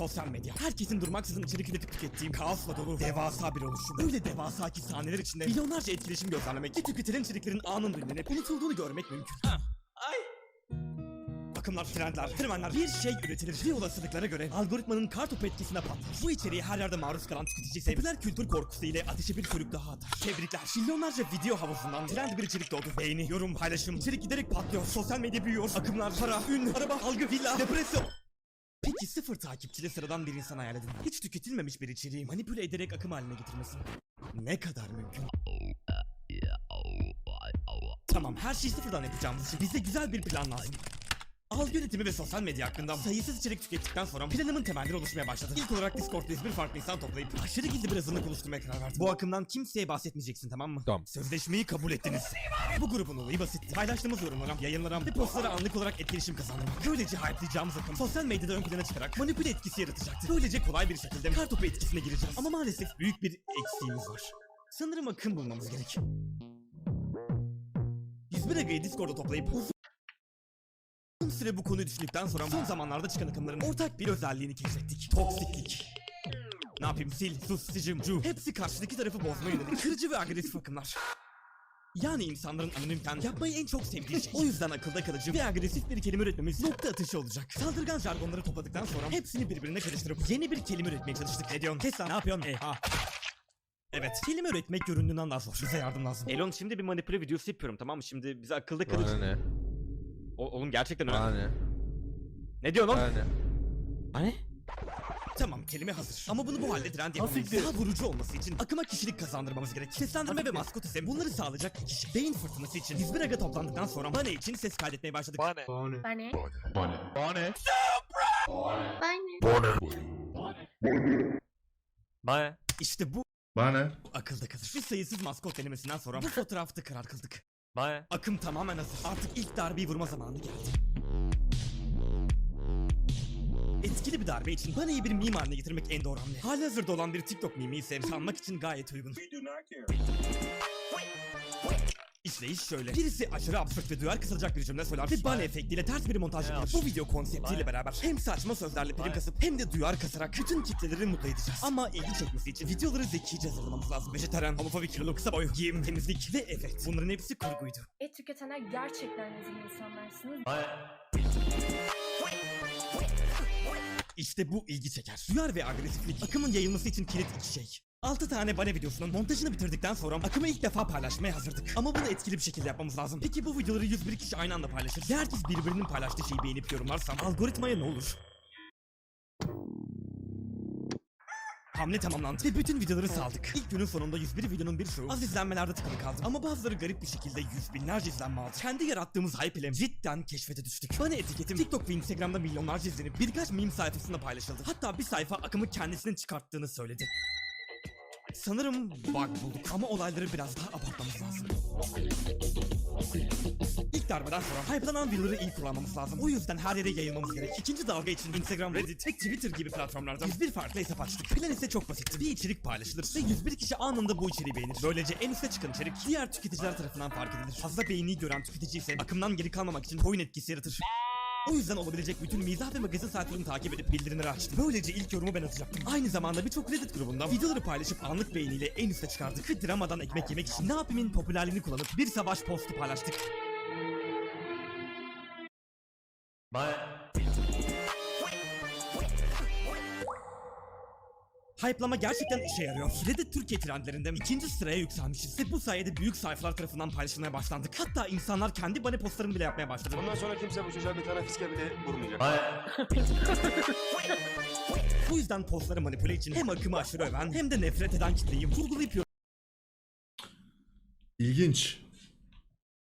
Sosyal medya. Herkesin durmaksızın içerik üretip tükettiği kaosla dolu devasa bir oluşum. Öyle devasa ki saniyeler içinde milyonlarca etkileşim gözlemlemek ve tüketilen içeriklerin anında ünlenip unutulduğunu görmek mümkün. Ay! Akımlar, trendler, fenomenler bir şey üretilir ve olasılıklara göre algoritmanın kartopu etkisine patlar. Bu içeriği her yerde maruz kalan tüketici popüler kültür korkusu ile ateşe bir körük daha atar. Tebrikler. Milyonlarca video havuzundan trend bir içerik doğdu. Beğeni, yorum, paylaşım, içerik giderek patlıyor. Sosyal medya büyüyor. Akımlar, para, ün, araba, algı, villa, depresyon. Peki sıfır takipçili sıradan bir insan hayal edin. Hiç tüketilmemiş bir içeriği manipüle ederek akım haline getirmesi. Ne kadar mümkün? Tamam her şeyi sıfırdan yapacağımız için bize güzel bir plan lazım. Algı yönetimi ve sosyal medya hakkında sayısız içerik tükettikten sonra planımın temelleri oluşmaya başladı. İlk olarak Discord'da 101 farklı insan toplayıp aşırı gizli bir azınlık oluşturmaya karar verdim. Bu akımdan kimseye bahsetmeyeceksin tamam mı? Tamam. Sözleşmeyi kabul ettiniz. Bu grubun olayı basitti. Paylaştığımız yorumlara, yayınlara ve postlara anlık olarak etkileşim kazandırmak. Böylece hype'layacağımız akım sosyal medyada ön plana çıkarak manipüle etkisi yaratacaktı. Böylece kolay bir şekilde kartopu etkisine gireceğiz. Ama maalesef büyük bir eksiğimiz var. Sanırım akım bulmamız gerek. 101 agayı Discord'a toplayıp uzun süre bu konuyu düşündükten sonra son zamanlarda çıkan akımların ortak bir özelliğini keşfettik. Toksiklik. Ne yapayım sil, sus, sicim, cu. Hepsi karşıdaki tarafı bozmaya yönelik kırıcı ve agresif akımlar. Yani insanların anonimken yapmayı en çok sevdiği şey. O yüzden akılda kalıcı ve agresif bir kelime üretmemiz nokta atışı olacak. Saldırgan jargonları topladıktan sonra hepsini birbirine karıştırıp yeni bir kelime üretmeye çalıştık. Ne diyorsun? Tesla ne yapıyorsun? E, ha. Evet, kelime üretmek göründüğünden daha zor. Bize yardım lazım. Elon şimdi bir manipüle videosu yapıyorum tamam mı? Şimdi bize akılda Bana kalıcı... ne? O- oğlum gerçekten Bana önemli. ne? Ne diyorsun oğlum? Ne? Hani? Tamam kelime hazır. Ama bunu bu halde trend yapamayız. Daha vurucu olması için akıma kişilik kazandırmamız gerek. Seslendirme ve maskot ise bunları sağlayacak kişi. Beyin fırtınası için 101 aga toplandıktan sonra Bane için ses kaydetmeye başladık. Bane. Bane. Bana. Bane. Bane. İşte bu Bana. akılda kalır. Bir sayısız maskot denemesinden sonra bu fotoğrafta karar kıldık. Bane. Akım tamamen hazır. Artık ilk darbeyi vurma zamanı geldi. Etkili bir darbe için Bane'yi bir meme haline getirmek en doğru hamle. Halihazırda olan bir TikTok mimi ise sanmak için gayet uygun. İşleyiş şöyle. Birisi aşırı absürt ve duyar kısılacak bir cümle söyler ve Bane efektiyle ters bir montaj yapılır. Bu video konseptiyle beraber hem saçma sözlerle prim kasıp hem de duyar kasarak bütün kitleleri mutlu edeceğiz. Ama ilgi çekmesi için videoları zekice hazırlamamız lazım. Vejetaryen, homofobik, kilolu, kısa boy, giyim, temizlik ve evet bunların hepsi kurguydu. Et tüketenler gerçekten rezil insanlarsınız. İşte bu ilgi çeker. Duyar ve agresiflik akımın yayılması için kilit iki şey. 6 tane bane videosunun montajını bitirdikten sonra akımı ilk defa paylaşmaya hazırdık. Ama bunu etkili bir şekilde yapmamız lazım. Peki bu videoları 101 kişi aynı anda paylaşır. Herkes birbirinin paylaştığı şeyi beğenip yorumlarsa algoritmaya ne olur? Hamle tamamlandı ve bütün videoları saldık. İlk günün sonunda 101 videonun bir çoğu az izlenmelerde tıkalı kaldı. Ama bazıları garip bir şekilde yüz binlerce izlenme aldı. Kendi yarattığımız hype ile cidden keşfete düştük. Bana etiketim TikTok ve Instagram'da milyonlarca izlenip birkaç meme sayfasında paylaşıldı. Hatta bir sayfa akımı kendisinin çıkarttığını söyledi. Sanırım bug bulduk ama olayları biraz daha abartmamız lazım. İlk darbeden sonra hype'lanan videoları iyi kullanmamız lazım. O yüzden her yere yayılmamız gerek. İkinci dalga için Instagram, Reddit ve Twitter gibi platformlarda 101 farklı hesap açtık. Plan ise çok basitti. Bir içerik paylaşılır ve 101 kişi anında bu içeriği beğenir. Böylece en üste çıkan içerik diğer tüketiciler tarafından fark edilir. Fazla beğeniyi gören tüketici ise akımdan geri kalmamak için coin etkisi yaratır. O yüzden olabilecek bütün mizah ve magazin sayfalarını takip edip bildirimleri açtım. Böylece ilk yorumu ben atacaktım. Aynı zamanda birçok Reddit grubunda videoları paylaşıp anlık beğeniyle en üste çıkardık. Ve dramadan ekmek yemek için ne yapayımın popülerliğini kullanıp bir savaş postu paylaştık. Hype'lama gerçekten işe yarıyor. Reddit Türkiye trendlerinde ikinci sıraya yükselmişiz. Ve bu sayede büyük sayfalar tarafından paylaşılmaya başlandık. Hatta insanlar kendi bane postlarını bile yapmaya başladı. Bundan sonra kimse bu çocuğa bir tane fiske bile vurmayacak. Bu yüzden postları manipüle için hem akımı aşırı öven hem de nefret eden kitleyi vurgulayıp İlginç.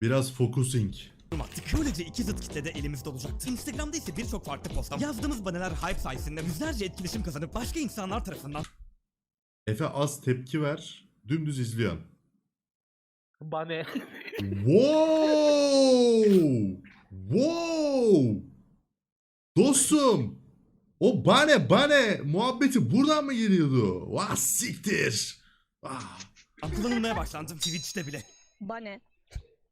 Biraz focusing. Attık. Böylece iki zıt kitle de elimizde olacaktı. Instagram'da ise birçok farklı postam yazdığımız baneler hype sayesinde yüzlerce etkileşim kazanıp başka insanlar tarafından Efe az tepki ver. Dümdüz izliyorsun. Bane. Wow! Wow! Dostum! O bane bane muhabbeti buradan mı geliyordu? Vah siktir! Ah. kullanılmaya başlandı Twitch'te bile. Bane.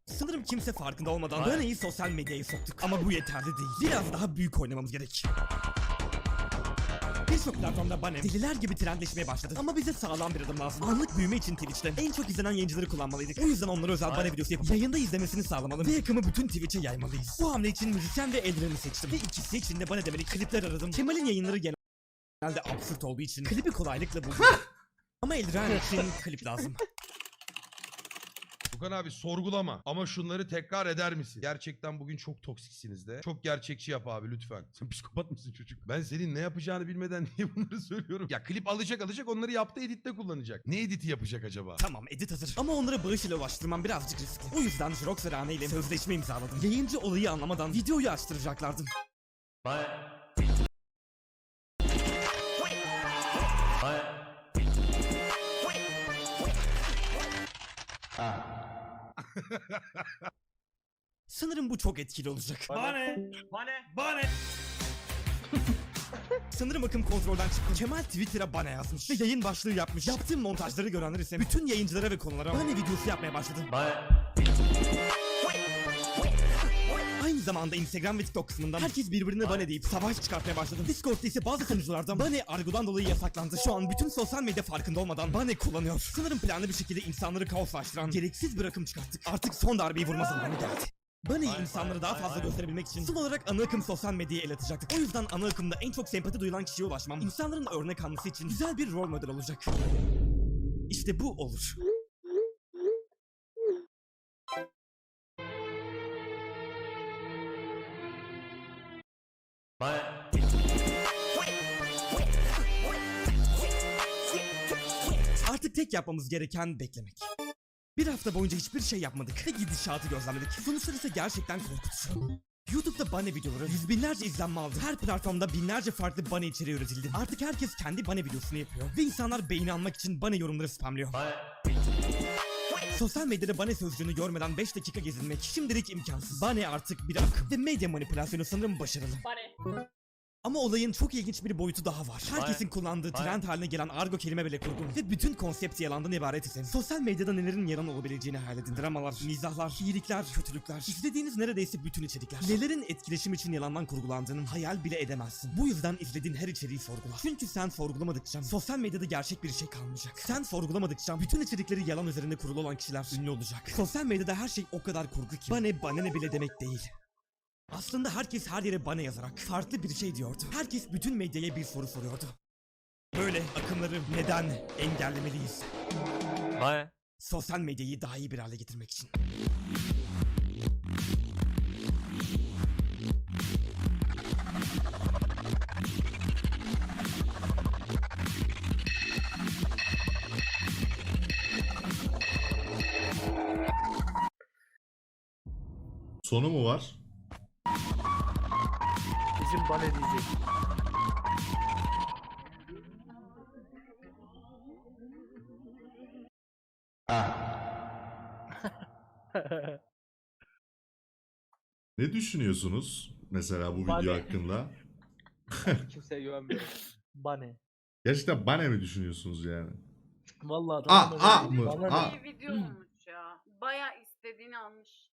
Sanırım kimse farkında olmadan Bane'yi sosyal medyaya soktuk. Ama bu yeterli değil. Biraz daha büyük oynamamız gerek. Birçok platformda bane deliler gibi trendleşmeye başladı. Ama bize sağlam bir adım lazım. Anlık büyüme için Twitch'te en çok izlenen yayıncıları kullanmalıydık. O yüzden onlara özel bane videosu yapıp yayında izlemesini sağlamalı. Ve akımı bütün Twitch'e yaymalıyız. Bu hamle için müzisyen ve Eldiren'i seçtim. Ve ikisi için de bana demeli klipler aradım. Kemal'in yayınları genelde absürt olduğu için klibi kolaylıkla buldum. Ama Eldiren için klip lazım. Furkan abi sorgulama ama şunları tekrar eder misin? Gerçekten bugün çok toksiksiniz de. Çok gerçekçi yap abi lütfen. Sen psikopat mısın çocuk? Ben senin ne yapacağını bilmeden niye bunları söylüyorum? Ya klip alacak alacak onları yaptı editte kullanacak. Ne editi yapacak acaba? Tamam edit hazır. Ama onları bağış ile ulaştırmam birazcık riskli. O yüzden Jirox Rane ile sözleşme imzaladım. Yayıncı olayı anlamadan videoyu açtıracaklardı. Bana. Bana. Sanırım bu çok etkili olacak. Bana. Bana. Bana. Sanırım akım kontrolden çıktı. Kemal Twitter'a bana yazmış ve yayın başlığı yapmış. Yaptığım montajları görenler ise bütün yayıncılara ve konulara bana videosu yapmaya başladı. Bana. Aynı zamanda Instagram ve TikTok kısmından herkes birbirine bana deyip savaş çıkartmaya başladı. Discord'da ise bazı sunuculardan bana argodan dolayı yasaklandı. Şu an bütün sosyal medya farkında olmadan bana kullanıyor. Sanırım planlı bir şekilde insanları kaoslaştıran gereksiz bir akım çıkarttık. Artık son darbeyi vurma zamanı geldi. Bunny insanları daha fazla gösterebilmek için son olarak ana akım sosyal medyaya el atacaktık. O yüzden ana akımda en çok sempati duyulan kişiye ulaşmam insanların örnek alması için güzel bir rol model olacak. İşte bu olur. Tek yapmamız gereken beklemek. Bir hafta boyunca hiçbir şey yapmadık ve gidişatı gözlemledik. Sonuçlar ise gerçekten korkutucu. YouTube'da Bunny videoları yüz binlerce izlenme aldı. Her platformda binlerce farklı Bunny içeriği üretildi. Artık herkes kendi Bunny videosunu yapıyor. Ve insanlar beğeni almak için Bunny yorumları spamlıyor. Sosyal medyada Bunny sözcüğünü görmeden 5 dakika gezinmek şimdilik imkansız. Bunny artık bir akım. Ve medya manipülasyonu sanırım başarılı. Bane. Ama olayın çok ilginç bir boyutu daha var. Herkesin kullandığı trend haline gelen argo kelime bile kurgun. Ve bütün konsept yalandan ibaret ise sosyal medyada nelerin yalan olabileceğini hayal edin. Dramalar, mizahlar, iyilikler, kötülükler. İzlediğiniz neredeyse bütün içerikler. Nelerin etkileşim için yalandan kurgulandığının hayal bile edemezsin. Bu yüzden izlediğin her içeriği sorgula. Çünkü sen sorgulamadıkça sosyal medyada gerçek bir şey kalmayacak. Sen sorgulamadıkça bütün içerikleri yalan üzerine kurulu olan kişiler ünlü olacak. Sosyal medyada her şey o kadar kurgu ki. Bana bana ne bile demek değil. Aslında herkes her yere bana yazarak farklı bir şey diyordu. Herkes bütün medyaya bir soru soruyordu. Böyle akımları neden engellemeliyiz? Bana. Sosyal medyayı daha iyi bir hale getirmek için. Sonu mu var? Bizim bana diyecek. Ne düşünüyorsunuz mesela bu Bana- video hakkında? Kimseye güvenmiyorum. Bane. Gerçekten bana mi düşünüyorsunuz yani? Vallahi A, tamam a öyle. mı? Bana? A. İyi video olmuş ya. Baya istediğini almış.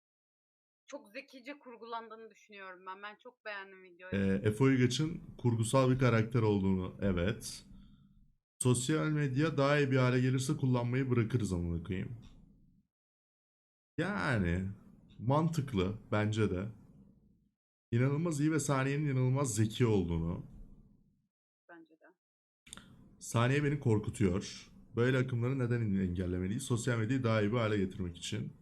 Çok zekice kurgulandığını düşünüyorum ben. Ben çok beğendim videoyu. Ee, Efe Uygaç'ın kurgusal bir karakter olduğunu evet. Sosyal medya daha iyi bir hale gelirse kullanmayı bırakırız amına koyayım. Yani mantıklı bence de. İnanılmaz iyi ve Saniye'nin inanılmaz zeki olduğunu. Bence de. Saniye beni korkutuyor. Böyle akımları neden engellemeliyiz? Sosyal medyayı daha iyi bir hale getirmek için.